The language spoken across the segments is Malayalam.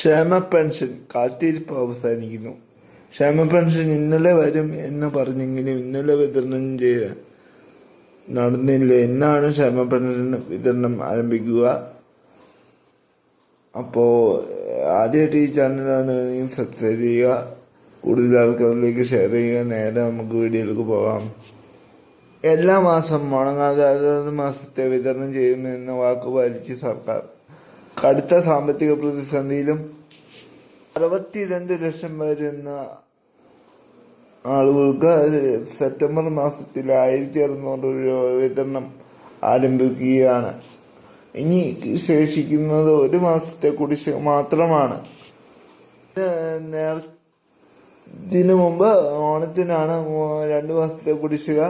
ക്ഷേമ പെൻഷൻ കാത്തിരിപ്പ് അവസാനിക്കുന്നു. ക്ഷേമ പെൻഷൻ ഇന്നലെ വരും എന്ന് പറഞ്ഞെങ്കിലും ഇന്നലെ വിതരണം ചെയ്ത് നടന്നില്ല എന്നാണ് ക്ഷേമ പെൻഷൻ വിതരണം ആരംഭിക്കുക. അപ്പോൾ ആദ്യമായിട്ട് ഈ ചാനലാണ് സബ്സ്ക്രൈബ് ചെയ്യുക. കൂടുതൽ ആൾക്കാരിലേക്ക് ഷെയർ ചെയ്യുക. നേരെ നമുക്ക് വീഡിയോയിലേക്ക് പോകാം. എല്ലാ മാസം മുടങ്ങാതെ അതത് മാസത്തെ വിതരണം ചെയ്യുമെന്ന വാക്ക് പാലിച്ച് സർക്കാർ കടുത്ത സാമ്പത്തിക പ്രതിസന്ധിയിലും അറുപത്തിരണ്ട് ലക്ഷം വരുന്ന ആളുകൾക്ക് സെപ്റ്റംബർ മാസത്തിൽ ആയിരത്തി അറുന്നൂറ് രൂപ വിതരണം ആരംഭിക്കുകയാണ്. ഇനി ശേഷിക്കുന്നത് ഒരു മാസത്തെ കുടിശ്ശിക മാത്രമാണ്. നേർ ഇതിനു മുമ്പ് ഓണത്തിനാണ് രണ്ട് മാസത്തെ കുടിശ്ശിക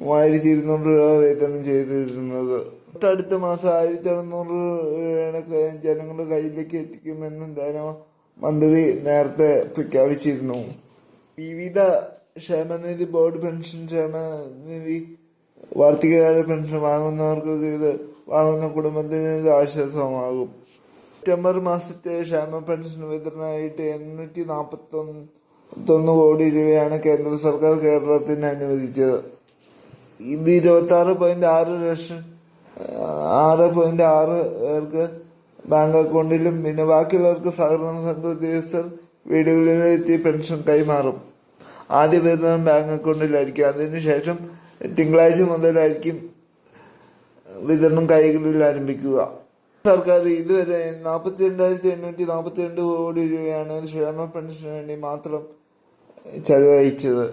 മൂവായിരത്തി ഇരുന്നൂറ് രൂപ വേതനം ചെയ്തിരുന്നത്. തൊട്ടടുത്ത മാസം ആയിരത്തി അറുന്നൂറ് രൂപയാണ് ജനങ്ങളുടെ കയ്യിലേക്ക് എത്തിക്കുമെന്ന് ധനമന്ത്രി നേരത്തെ പ്രഖ്യാപിച്ചിരുന്നു. വിവിധ ക്ഷേമനിധി ബോർഡ് പെൻഷൻ ക്ഷേമനിധി വാർത്തകാല പെൻഷൻ വാങ്ങുന്നവർക്കൊക്കെ ഇത് വാങ്ങുന്ന കുടുംബത്തിന് ഇത് ആശ്വാസമാകും. സെപ്റ്റംബർ മാസത്തെ ക്ഷേമ പെൻഷൻ വിതരണമായിട്ട് എണ്ണൂറ്റി നാൽപ്പത്തി ഒന്ന് കോടി രൂപയാണ് കേന്ദ്ര സർക്കാർ കേരളത്തിന് അനുവദിച്ചത്. ഇരുപത്തി ആറ് പോയിന്റ് ആറ് ലക്ഷം ആറ് പോയിന്റ് ആറ് പേർക്ക് ബാങ്ക് അക്കൗണ്ടിലും പിന്നെ ബാക്കിയുള്ളവർക്ക് സഹകരണ സംഘ ഉദ്യോഗസ്ഥർ വീടുകളിലെത്തി പെൻഷൻ കൈമാറും. ആദ്യ വിതരണം ബാങ്ക് അക്കൗണ്ടിലായിരിക്കും. അതിനുശേഷം തിങ്കളാഴ്ച മുതലായിരിക്കും വിതരണം കൈകളിൽ ആരംഭിക്കുക. സർക്കാർ ഇതുവരെ നാൽപ്പത്തി രണ്ടായിരത്തി എണ്ണൂറ്റി നാൽപ്പത്തി രണ്ട് കോടി രൂപയാണ് ക്ഷേമ പെൻഷന് വേണ്ടി മാത്രം ചെലവഴിച്ചത്.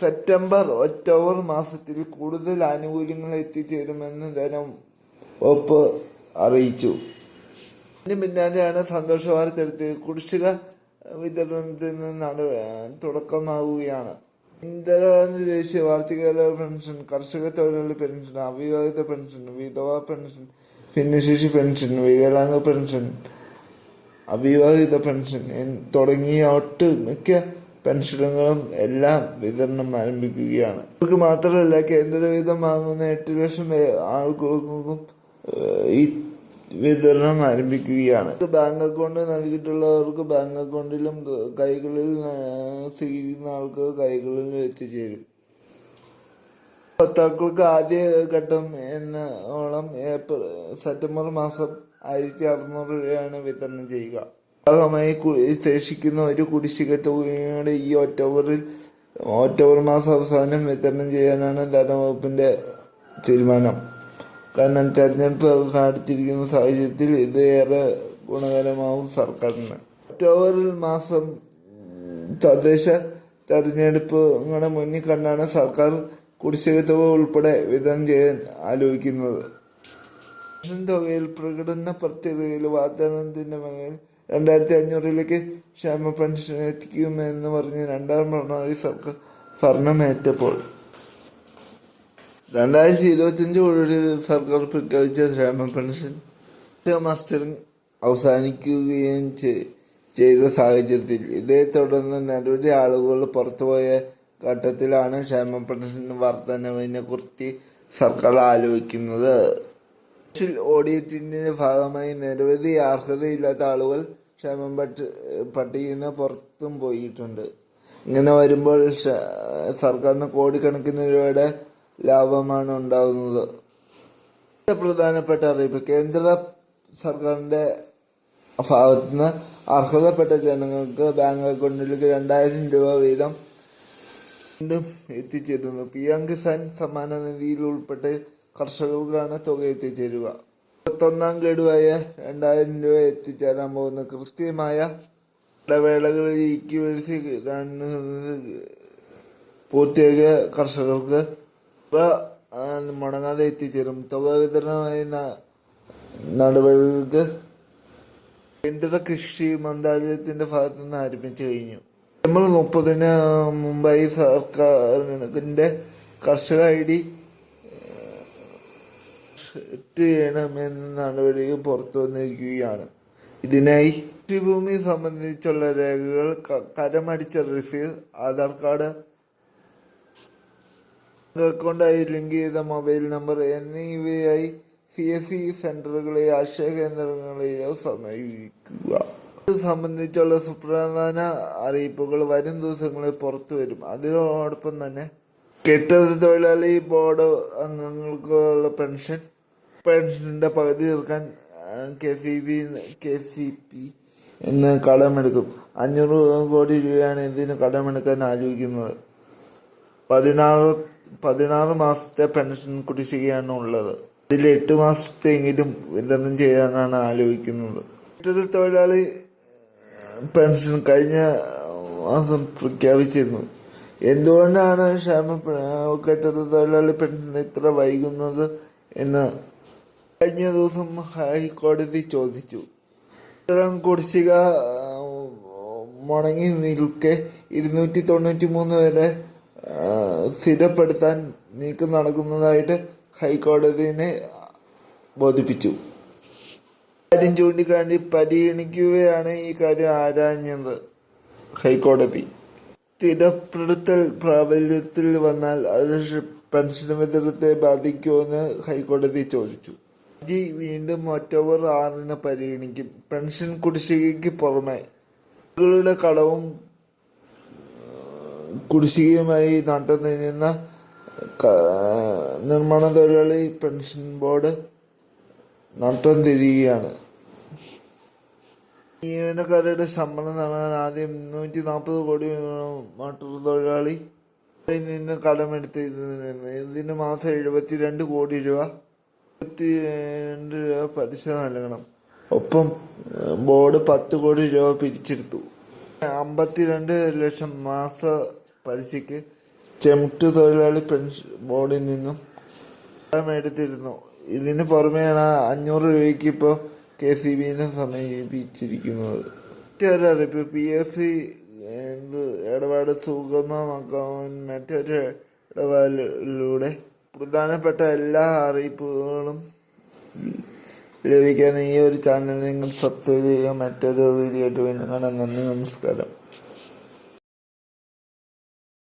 സെപ്റ്റംബർ ഒക്ടോബർ മാസത്തിൽ കൂടുതൽ ആനുകൂല്യങ്ങൾ എത്തിച്ചേരുമെന്ന് ധനം വകുപ്പ് അറിയിച്ചു. അതിന് പിന്നാലെയാണ് സന്തോഷ വാർത്ത കുടിശ്ശിക വിതരണത്തിൽ നിന്നാണ് തുടക്കമാവുകയാണ്. ദേശീയ വാർഷികകാല പെൻഷൻ കർഷക തൊഴിലാളി പെൻഷൻ അവിവാഹിത പെൻഷൻ വിധവ പെൻഷൻ ഭിന്നശേഷി പെൻഷൻ വികലാംഗ പെൻഷൻ അവിവാഹിത പെൻഷൻ തുടങ്ങിയ ഒട്ടുമിക്ക പെൻഷനുകളും എല്ലാം വിതരണം ആരംഭിക്കുകയാണ്. ഇവർക്ക് മാത്രമല്ല കേന്ദ്രവിധം വാങ്ങുന്ന എട്ട് ലക്ഷം പേ- ഈ വിതരണം ആരംഭിക്കുകയാണ്. ബാങ്ക് അക്കൗണ്ട് നൽകിയിട്ടുള്ളവർക്ക് ബാങ്ക് അക്കൗണ്ടിലും കൈകളിൽ സ്വീകരിക്കുന്ന ആൾക്ക് കൈകളിൽ എത്തിച്ചേരും ഭർത്താക്കൾക്ക് ആദ്യ ഘട്ടം എന്നോളം ഏപ്രിൽ സെപ്റ്റംബർ മാസം ആയിരത്തി അറുന്നൂറ് രൂപയാണ് വിതരണം ചെയ്യുക. ഭാഗമായി ശേഷിക്കുന്ന ഒരു കുടിശ്ശിക തുകയുടെ ഈ ഒക്ടോബറിൽ ഒക്ടോബർ മാസം അവസാനം വിതരണം ചെയ്യാനാണ് ധനവകുപ്പിന്റെ തീരുമാനം. കാരണം തെരഞ്ഞെടുപ്പ് നടത്തിയിരിക്കുന്ന സാഹചര്യത്തിൽ ഇത് ഏറെ ഗുണകരമാവും സർക്കാരിന്. ഒക്ടോബറിൽ മാസം തദ്ദേശ തെരഞ്ഞെടുപ്പുകളെ മുന്നിൽ കണ്ടാണ് സർക്കാർ കുടിശ്ശിക തുക ഉൾപ്പെടെ വിതരണം ചെയ്യാൻ ആലോചിക്കുന്നത്. തുകയിൽ പ്രകടന പത്രികയിൽ വാഗ്ദാനത്തിന്റെ മകൻ രണ്ടായിരത്തി അഞ്ഞൂറിലേക്ക് ക്ഷേമ പെൻഷൻ എത്തിക്കുമെന്ന് പറഞ്ഞ് രണ്ടാം ഭരണാധി സർക്കാർ ഭരണമേറ്റപ്പോൾ രണ്ടായിരത്തി ഇരുപത്തിയഞ്ച് കൂടി സർക്കാർ പ്രഖ്യാപിച്ച ക്ഷേമ പെൻഷൻ മാസ്റ്ററിംഗ് അവസാനിക്കുകയും ചെയ്ത സാഹചര്യത്തിൽ ഇതേ തുടർന്ന് നിരവധി ആളുകൾ പുറത്തുപോയ ഘട്ടത്തിലാണ് ക്ഷേമ പെൻഷൻ വർധനവിനെ കുറിച്ച് സർക്കാർ ആലോചിക്കുന്നത്. സ്പെഷ്യൽ ഓഡിറ്റിന്റെ ഭാഗമായി നിരവധി അർഹതയില്ലാത്ത ആളുകൾ ക്ഷേമം പട്ട് പട്ടികയിൽ നിന്ന് പുറത്തും പോയിട്ടുണ്ട്. ഇങ്ങനെ വരുമ്പോൾ സർക്കാരിന് കോടിക്കണക്കിന് രൂപയുടെ ലാഭമാണ് ഉണ്ടാകുന്നത് പ്രധാനപ്പെട്ട അറിയിപ്പ് കേന്ദ്ര സർക്കാരിന്റെ ഭാഗത്തു നിന്ന് അർഹതപ്പെട്ട ജനങ്ങൾക്ക് ബാങ്ക് അക്കൗണ്ടിലേക്ക് രണ്ടായിരം രൂപ വീതം വീണ്ടും എത്തിച്ചേരുന്നു. പി എം കിസാൻ സമ്മാന നിധിയിൽ ഉൾപ്പെട്ട് കർഷകർക്കാണ് തുക എത്തിച്ചേരുക. ഇരുപത്തൊന്നാം ഗഡുവായ രണ്ടായിരം രൂപ എത്തിച്ചേരാൻ പോകുന്ന കൃത്യമായ ഇടവേളകളിൽ ഇക്വിറ്റി പൂർത്തിയാക്കിയ കർഷകർക്ക് മുടങ്ങാതെ എത്തിച്ചേരും. തുക വിതരണമായ നടപടികൾക്ക് കേന്ദ്ര കൃഷി മന്ത്രാലയത്തിന്റെ ഭാഗത്തു നിന്ന് ആരംഭിച്ചു കഴിഞ്ഞു. സെപ്റ്റംബർ മുപ്പതിന് മുമ്പായി സർക്കാരിന്റെ കർഷക ഐ ഡി ചെയ്യണമെന്ന നടപടി പുറത്തു വന്നിരിക്കുകയാണ്. ഇതിനായി കൃഷിഭൂമി സംബന്ധിച്ചുള്ള രേഖകൾ കരമടിച്ച രസീത് ആധാർ കാർഡ് അക്കൗണ്ടായി ലിങ്ക് ചെയ്ത മൊബൈൽ നമ്പർ എന്നിവയായി സി എസ് സി സെന്ററുകളെയോ ആശയ കേന്ദ്രങ്ങളെയോ സമീപിക്കുക. ഇത് സംബന്ധിച്ചുള്ള സുപ്രധാന അറിയിപ്പുകൾ വരും ദിവസങ്ങളിൽ പുറത്തു വരും. അതിനോടൊപ്പം തന്നെ കെട്ടിട തൊഴിലാളി ബോർഡ് അംഗങ്ങൾക്കുള്ള പെൻഷൻ പെൻഷന്റെ പകുതി തീർക്കാൻ K C B K C P എന്ന് കടമെടുക്കും. അഞ്ഞൂറ് കോടി രൂപയാണ് ഇതിന് കടമെടുക്കാൻ ആലോചിക്കുന്നത്. പതിനാറ് പതിനാറ് മാസത്തെ പെൻഷൻ കുടിശ്ശികയാണ് ഉള്ളത്. ഇതിൽ എട്ട് മാസത്തെങ്കിലും വിതരണം ചെയ്യാനാണ് ആലോചിക്കുന്നത്. മറ്റൊരു തൊഴിലാളി പെൻഷൻ കഴിഞ്ഞ മാസം പ്രഖ്യാപിച്ചിരുന്നു. എന്തുകൊണ്ടാണ് ക്ഷേമ കെട്ടിട തൊഴിലാളി പെൻഷൻ ഇത്ര വൈകുന്നത് എന്ന് കഴിഞ്ഞ ദിവസം ഹൈക്കോടതി ചോദിച്ചു. ഇത്തരം കുടിശ്ശിക മുടങ്ങി നിൽക്കെ ഇരുന്നൂറ്റി തൊണ്ണൂറ്റി മൂന്ന് വരെ സ്ഥിരപ്പെടുത്താൻ നീക്കം നടക്കുന്നതായിട്ട് ഹൈക്കോടതിനെ ബോധിപ്പിച്ചു. കാര്യം ചൂണ്ടിക്കാണ്ടി പരിഗണിക്കുകയാണ് ഈ കാര്യം ആരാഞ്ഞത് ഹൈക്കോടതി. സ്ഥിരപ്പെടുത്തൽ പ്രാബല്യത്തിൽ വന്നാൽ അത് പെൻഷൻ വിതരണത്തെ ബാധിക്കുമെന്ന് ഹൈക്കോടതി ചോദിച്ചു. ഹർജി വീണ്ടും ഒക്ടോബർ ആറിന് പരിഗണിക്കും. പെൻഷൻ കുടിശ്ശികയ്ക്ക് പുറമെ കളുടെ കടവും കുടിശ്ശികയുമായി നട്ടം തിരിയുന്ന നിർമ്മാണ തൊഴിലാളി പെൻഷൻ ബോർഡ് നട്ടം തിരിയുകയാണ്. ജീവനക്കാരുടെ ശമ്പളം നൽകാൻ ആദ്യം മുന്നൂറ്റി നാൽപ്പത് കോടി മോട്ടോർ തൊഴിലാളി നിന്ന് കടമെടുത്തിരുന്നു ഇതിന് മാസം എഴുപത്തിരണ്ട് കോടി രൂപ എഴുപത്തിരണ്ട് രൂപ പലിശ നൽകണം. ഒപ്പം ബോർഡ് പത്ത് കോടി രൂപ പിരിച്ചെടുത്തു. അമ്പത്തിരണ്ട് ലക്ഷം മാസ പലിശയ്ക്ക് ചെമിട്ട് തൊഴിലാളി പെൻഷൻ ബോർഡിൽ നിന്നും എടുത്തിരുന്നു ഇതിന് പുറമെയാണ് അഞ്ഞൂറ് രൂപയ്ക്ക് ഇപ്പോൾ കെ സി ബിനെ സമീപിച്ചിരിക്കുന്നത്. മറ്റൊരറിയിപ്പ് പി എഫ് സി എന്ത് ഇടപാട് സുഗമമാക്കാൻ മറ്റൊരു ഇടപാടിലൂടെ പ്രധാനപ്പെട്ട എല്ലാ അറിയിപ്പുകളും ലഭിക്കാൻ ഈ ഒരു ചാനൽ നിങ്ങൾ സബ്സ്ക്രൈബ് ചെയ്യുക മറ്റൊരു വീഡിയോ ആയിട്ട് വീണ്ടും കാണാം. നന്ദി നമസ്കാരം.